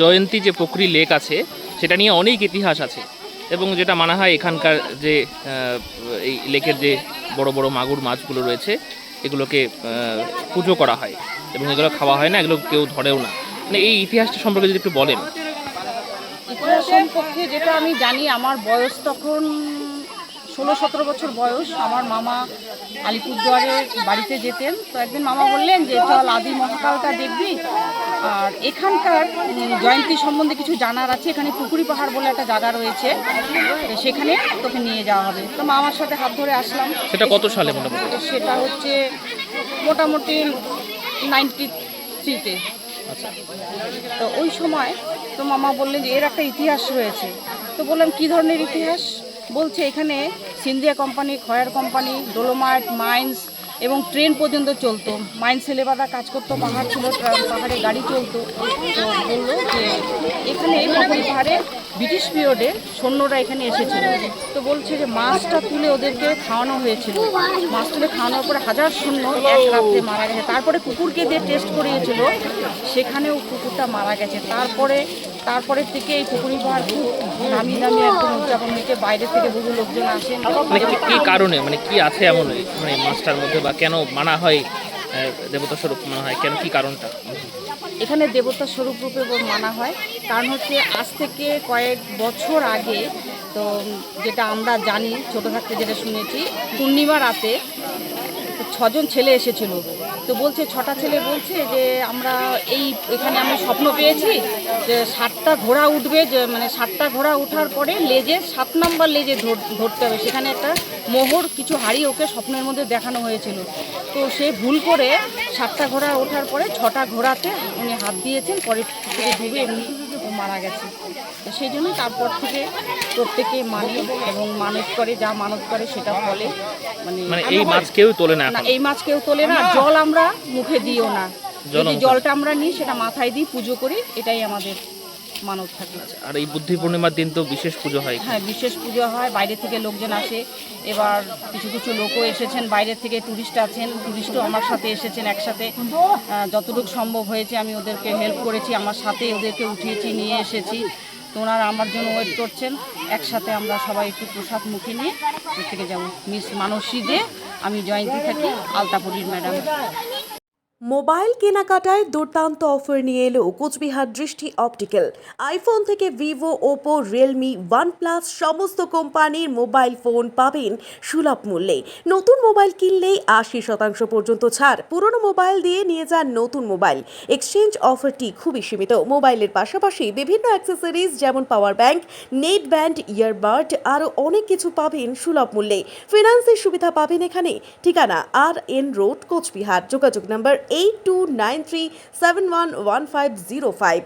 জয়ন্তী যে পুকুরি লেক আছে, সেটা নিয়ে অনেক ইতিহাস আছে। এবং যেটা মানা হয় এখানকার যে এই লেকের যে বড় বড় মাগুর মাছগুলো রয়েছে, এগুলোকে পুজো করা হয়। এবং এগুলো খাওয়া হয় না, এগুলো কেউ ধরেও না। মানে এই ইতিহাসটা সম্পর্কে যদি একটু বলেন। ইতিহাস সম্পর্কে যেটা আমি জানি, আমার বয়স তখন ষোলো সতেরো বছর বয়স। আমার মামা আলিপুরদুয়ারে বাড়িতে যেতেন। তো একদিন মামা বললেন যে, চল আদি মহাকালটা দেখবি। আর এখানকার জয়ন্তী সম্বন্ধে কিছু জানার আছে। এখানে পুকুরি পাহাড় বলে একটা জায়গা রয়েছে। সেখানে তোকে নিয়ে যাওয়া হবে। তো মামার সাথে হাত ধরে আসলাম। সেটা কত সালে মোটামুটি তো সেটা হচ্ছে মোটামুটি নাইনটি থ্রিতে আচ্ছা। তো ওই সময় তো মামা বললেন যে এর একটা ইতিহাস রয়েছে। তো বললাম কি ধরনের ইতিহাস? বলছে এখানে Scindia company Khayar company dolomite mines এবং ট্রেন পর্যন্ত চলতো। মাইন্স ছেলেবাদা কাজ করতো, পাহাড় ছিল পাহাড়ে গাড়ি চলতো। বলল যে এখানে পুকুরি পাহাড়ে ব্রিটিশ পিরিয়ডে সৈন্যরা এখানে এসেছিল। তো বলছে যে মাছটা তুলে ওদেরকে খাওয়ানো হয়েছিল। মাছ তুলে খাওয়ানোর পরে হাজার শূন্য এক রাত্রে মারা গেছে। তারপরে কুকুরকে দিয়ে টেস্ট করিয়েছিল, সেখানেও কুকুরটা মারা গেছে। তারপরে তারপরে থেকে এই পুকুরি পাহাড় খুব নামি দামি একদম উদযাপন হয়েছে বাইরে থেকে বহু লোকজন আসেন মানে কি- কি কারণে? মানে কি আছে এমন মানে মাছটার মধ্যে বা কেন মানা হয় আহ, দেবতা স্বরূপ মানা হয়? কেন কি কারণটা? এখানে দেবতা স্বরূপ রূপে ব- মানা হয়। কারণ হচ্ছে আজ থেকে কয়েক বছর আগে তো যেটা আমরা জানি ছোটো থাকতে যেটা শুনেছি পূর্ণিমা রাতে ছজন ছেলে এসেছিল। তো বলছে, ছটা ছেলে বলছে যে আমরা এই, এখানে আমরা স্বপ্ন পেয়েছি যে সাতটা ঘোড়া উঠবে, যে মানে সাতটা ঘোড়া ওঠার পরে লেজে, সাত নম্বর লেজে ধর- ধরতে হবে। সেখানে একটা মোহর, কিছু হাড়ি ওকে স্বপ্নের মধ্যে দেখানো হয়েছিল। তো সে ভুল করে সাতটা ঘোড়া ওঠার পরে ছটা ঘোড়াতে উনি হাত দিয়েছেন, পরে ধুবে এমনি মারা গেছে। তো সেই জন্য তারপর থেকে প্রত্যেকে মানে এবং মানত করে যা মানত করে সেটা বলে মানে মানে এই মাছ কেউ তোলে না এই মাছ কেউ তোলে না জল আমরা মুখে দিও না। জলটা আমরা নিই সেটা মাথায় দিই পুজো করি এটাই আমাদের মানত থাকে আর এই বুদ্ধি পূর্ণিমার দিন তো বিশেষ পুজো হয়। হ্যাঁ বিশেষ পুজো হয়। বাইরে থেকে লোকজন আসে। এবার কিছু কিছু লোকও এসেছেন। বাইরে থেকে টুরিস্ট আছেন। টুরিস্টও আমার সাথে এসেছেন একসাথে। যতটুকু সম্ভব হয়েছে আমি ওদেরকে হেল্প করেছি। আমার সাথে ওদেরকে উঠিয়েছি নিয়ে এসেছি। তো ওনারা আমার জন্য ওয়েট করছেন। একসাথে আমরা সবাই একটু প্রসাদ মুখে নিয়ে থেকে যাব। মিস মানসী দে আমি জয়ন্তী থাকি আলতাপুরীর ম্যাডাম মোবাইল কেনাকাটায় দুর্দান্ত অফার নিয়ে এলো কোচবিহার দৃষ্টি অপটিক্যাল। আইফোন থেকে ভিভো, ওপো, রিয়েলমি, ওয়ানপ্লাস সমস্ত কোম্পানির মোবাইল ফোন পাবেন সুলভ মূল্যে। নতুন মোবাইল কিনলেই আশি শতাংশ পর্যন্ত ছাড়। পুরনো মোবাইল দিয়ে নিয়ে যান নতুন মোবাইল। এক্সচেঞ্জ অফারটি খুবই সীমিত। মোবাইলের পাশাপাশি বিভিন্ন অ্যাক্সেসরিজ যেমন power bank, net band, earbud আরও অনেক কিছু পাবেন সুলভ মূল্যে। ফিনান্সের সুবিধা পাবেন এখানে। ঠিকানা আর এন রোড, কোচবিহার। যোগাযোগ নম্বর eight two nine three seven one one five zero five